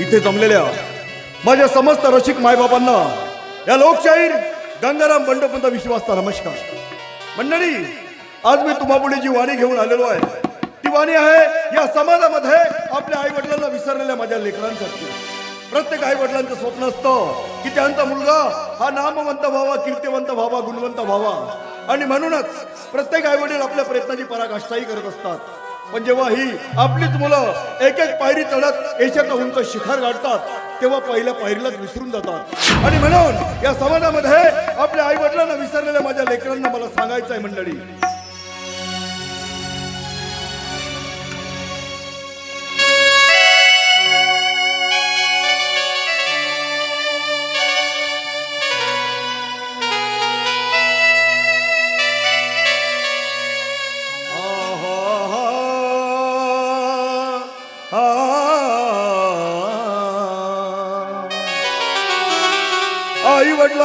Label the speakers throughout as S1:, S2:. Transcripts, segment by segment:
S1: इथे जमलेल्या माझ्या समस्त रसिक मायबापांना या लोकशाहीर गंगाराम बंडोपंत विश्वासचा नमस्कार. मंडळी आज मी तुम्हापुढे जी वाणी घेऊन आलेलो आहे ती वाणी आहे या समाजामध्ये आपल्या आई वडिलांना विसरलेल्या माझ्या लेकरांसाठी. प्रत्येक आई वडिलांचं स्वप्न असतं की त्यांचा मुलगा हा नामवंत व्हावा कीर्तिवंत व्हावा गुणवंत व्हावा. आणि म्हणूनच प्रत्येक आई वडील आपल्या प्रयत्नाची पराकाष्ठाही करत असतात. पण जेव्हा ही आपलीच मुलं एक एक पायरी चढत यशाचं उंच शिखर गाठतात तेव्हा पहिल्या पायरीलाच विसरून जातात. आणि म्हणून या समाजामध्ये आपल्या आई वडिलांना विसरलेल्या माझ्या लेकरांना मला सांगायचं आहे मंडळी.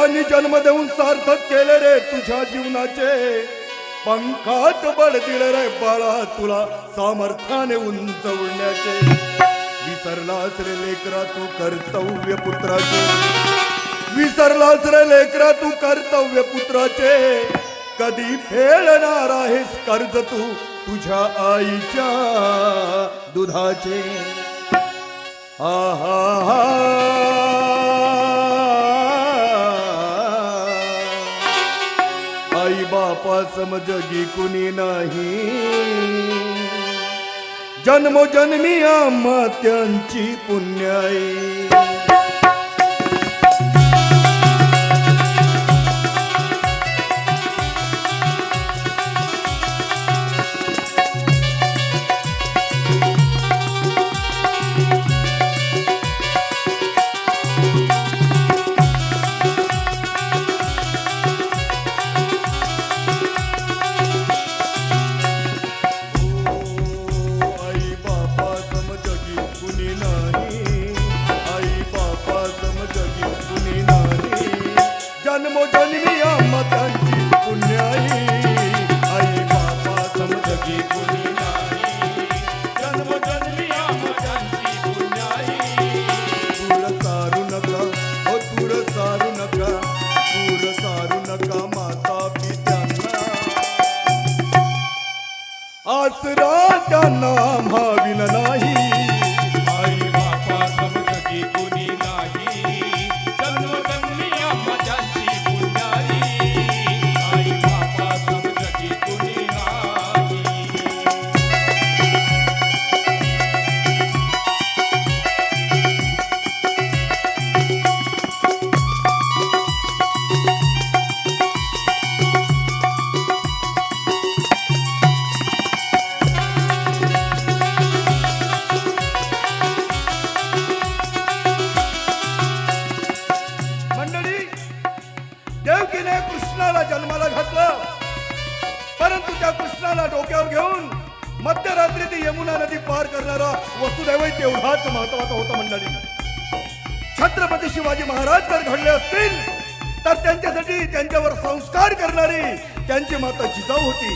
S1: आई जन्म देऊन सार्थक केले रे तुझ्या जीवनाचे. पंखात बळ दिले रे बाळा तुला सामर्थ्याने उंच उडण्याचे विसरलास रे लेकरा तू कर्तव्य पुत्राचे. विसरलास रे लेकरा तू कर्तव्य पुत्राचे. कधी फेडणार आहेस कर्ज तू तुझ्या आईच्या दुधाचे. आहा आई समजगी कुणी नाही. जन्मोजन्मी आम्हा त्यांची पुण्याई. देवकीने कृष्णाला जन्माला घातलं. परंतु त्या कृष्णाला डोक्यावर घेऊन मध्यरात्री ती यमुना नदी पार करणारा वसुदैव तेवढाच महत्त्वाचा होता मंडळी. छत्रपती शिवाजी महाराज जर घडले असतील तर त्यांच्यासाठी त्यांच्यावर संस्कार करणारी त्यांची माता जिजाऊ होती.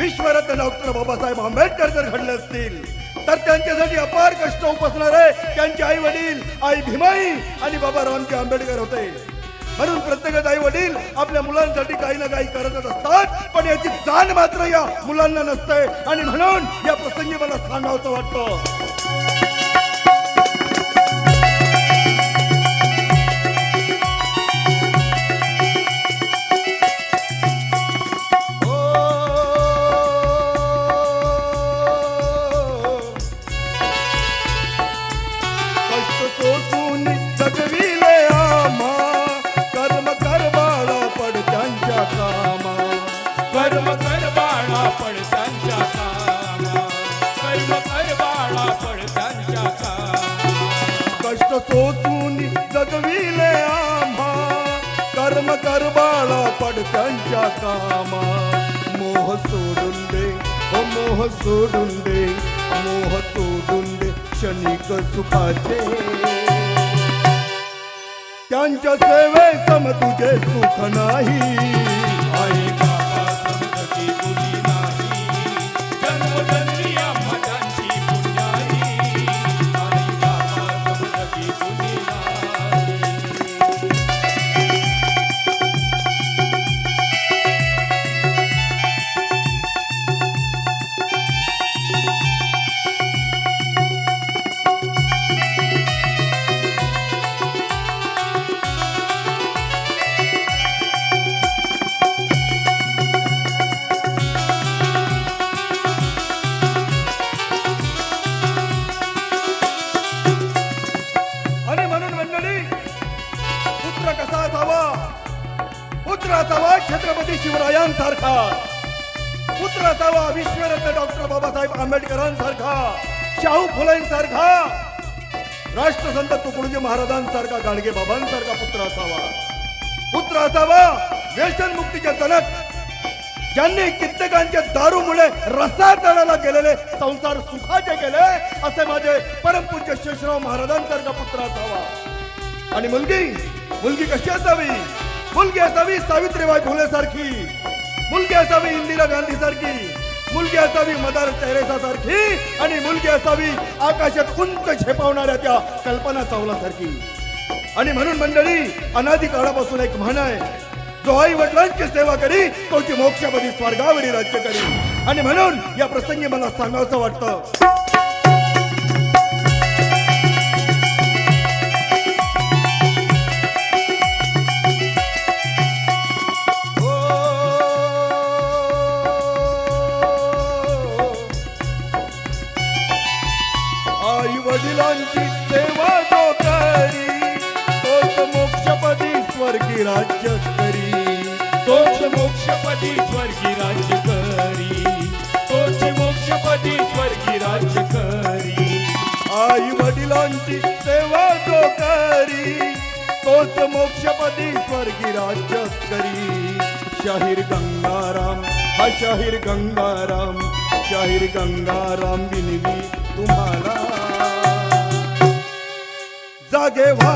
S1: विश्वरत्न डॉक्टर बाबासाहेब आंबेडकर जर घडले असतील तर त्यांच्यासाठी अपार कष्ट उपसणारे त्यांचे आई वडील आई भीमाई आणि बाबा रामजी आंबेडकर होते. म्हणून प्रत्येक आई वडील आपल्या मुलांसाठी काही ना काही करतच असतात. पण याची जाण मात्र या मुलांना नसते. आणि म्हणून या प्रसंगी मला सांगावचं वाटतं. कामा कष्ट सोसून जगविले आम्हा कर्म कर बाळा पड त्यांच्या कामा मोह सोडून दे हो मोह सोडून दे मोह सोडून दे क्षणिक सुखाचे त्यांच्या सेवे सम तुझे सुख नाही
S2: पुत्र कसा असावा? पुत्र असावा
S1: छत्रपती शिवरायांसारखा. पुत्र असावा विश्वरत्न डॉक्टर बाबासाहेब आंबेडकरांसारखा. शाहू फुलेंसारखा. राष्ट्रसंत तुकडोजी महाराजांसारखा गाडगे बाबांसारखा पुत्र असावा. पुत्र असावा व्यसन व्यसनमुक्तीच्या जनक ज्यांनी कित्येकांचे दारूमुळे रसा तळाला गेलेले संसार सुखाचे गेले असे माझे परमपूज्य शेषराव महाराजांसारखा पुत्र असावा. आणि मुलगी मुलगी कशी असावी? मुलगी असावी सावित्रीबाई फुले सारखी. मुलगी असावी इंदिरा गांधी सारखी. मुलगी असावी मदर टेरेसा सारखी. आणि मुलगी असावी आकाशात उंच झेपावणाऱ्या त्या कल्पना चावला सारखी. आणि म्हणून मंडळी अनादी काळापासून एक म्हण आहे. जो आई वडिलांची सेवा करी तोची मोक्षपदी स्वर्गावरी राज्य करी. आणि म्हणून या प्रसंगी मला सांगावं वाटतं वडिलांची सेवा जो करी तोच मोक्षपदी स्वर्गी राज्य करी.
S2: तोच मोक्षपदी स्वर्गी राज्य करी. तोच मोक्षपदी स्वर्गी राज्य करी.
S1: आई वडिलांची सेवा जो करी तोच मोक्षपदी स्वर्गी राज्य करी. शाहीर गंगाराम हा शाहीर गंगाराम शाहीर गंगाराम विनवी तुम्हाला. देवा